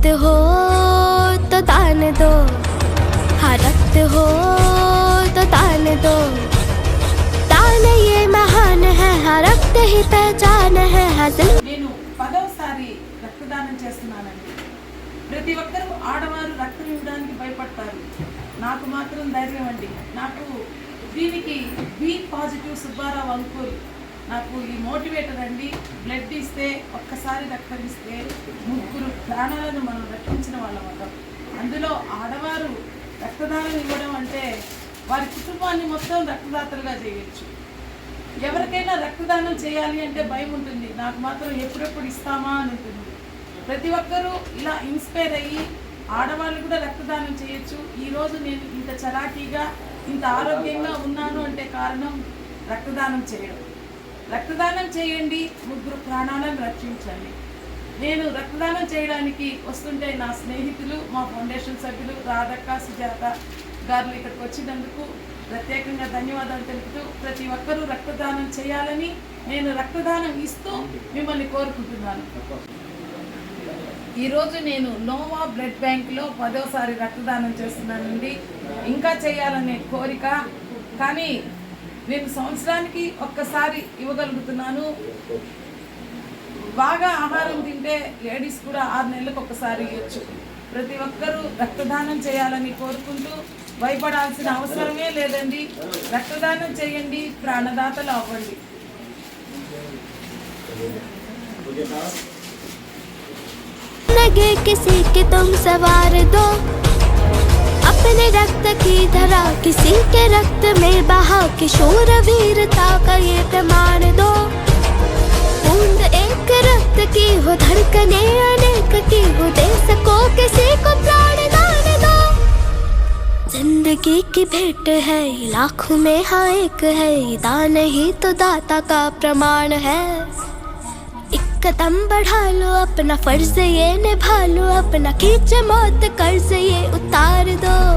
रक्त हो तो दान दो हाँ रक्त हो तो दान दो दान ये महान है हाँ रक्त ही पहचान है हाँ जिंदगी నేను పదవసారి రక్తదానం చేస్తున్నానండి ప్రతి ఒక్కరూ ఆడవారు రక్తం ఇవ్వడానికి భయపడతారు నాకు మాత్రం ధైర్యం అండి నాకు దీనికి బి పాజిటివ్ సుబ్బారావు అంకుల్ నాకు ఈ మోటివేటర్ అండి బ్లడ్ ఇస్తే ఒక్కసారి రక్తం ముగ్గురు ప్రాణాలను మనం రక్షించిన వాళ్ళం అవుతాం అందులో ఆడవారు రక్తదానం ఇవ్వడం అంటే వారి కుటుంబాన్ని మొత్తం రక్తదాతలుగా చేయొచ్చు. ఎవరికైనా రక్తదానం చేయాలి అంటే భయం ఉంటుంది. నాకు మాత్రం ఎప్పుడెప్పుడు ఇస్తామా అని ఉంటుంది. ప్రతి ఒక్కరూ ఇలా ఇన్స్పైర్ అయ్యి ఆడవాళ్ళు కూడా రక్తదానం చేయొచ్చు. ఈరోజు నేను ఇంత చలాకీగా ఇంత ఆరోగ్యంగా ఉన్నాను అంటే కారణం రక్తదానం చేయడం. రక్తదానం చేయండి ముగ్గురు ప్రాణాలను రక్షించండి. నేను రక్తదానం చేయడానికి వస్తుంటే నా స్నేహితులు మా ఫౌండేషన్ సభ్యులు రాధక్క సుజాత గారు ఇక్కడికి వచ్చినందుకు ప్రత్యేకంగా ధన్యవాదాలు తెలుపుతూ ప్రతి ఒక్కరూ రక్తదానం చేయాలని నేను రక్తదానం ఇస్తూ మిమ్మల్ని కోరుకుంటున్నాను. ఈరోజు నేను నోవా బ్లడ్ బ్యాంక్లో పదోసారి రక్తదానం చేస్తున్నానండి. ఇంకా చేయాలనే కోరిక కానీ నేను సంవత్సరానికి ఒక్కసారి ఇవ్వగలుగుతున్నాను బాగా ఆహారం తింటే లేడీస్ కూడా ఆరు నెలలకు ఒకసారి ఇవ్వచ్చు ప్రతి ఒక్కరూ రక్తదానం చేయాలని కోరుకుంటూ భయపడాల్సిన అవసరమే లేదండి రక్తదానం చేయండి ప్రాణదాతలు అవ్వండి किसी के तुम सवार दो अपने रक्त की धरा किसी के रक्त में बहा किशोर वीरता का ये प्रमाण दो। बूंद एक रक्त की हो, धड़कने अनेक की हो, दे सको किसी को प्राण दान दो। ज़िंदगी की भेंट है, लाखों में हाँ एक है, दान ही तो दाता का प्रमाण है। कदम बढ़ा लो, अपना फ़र्ज़ ये निभा लो, अपना खींच मौत कर्ज ये उतार दो।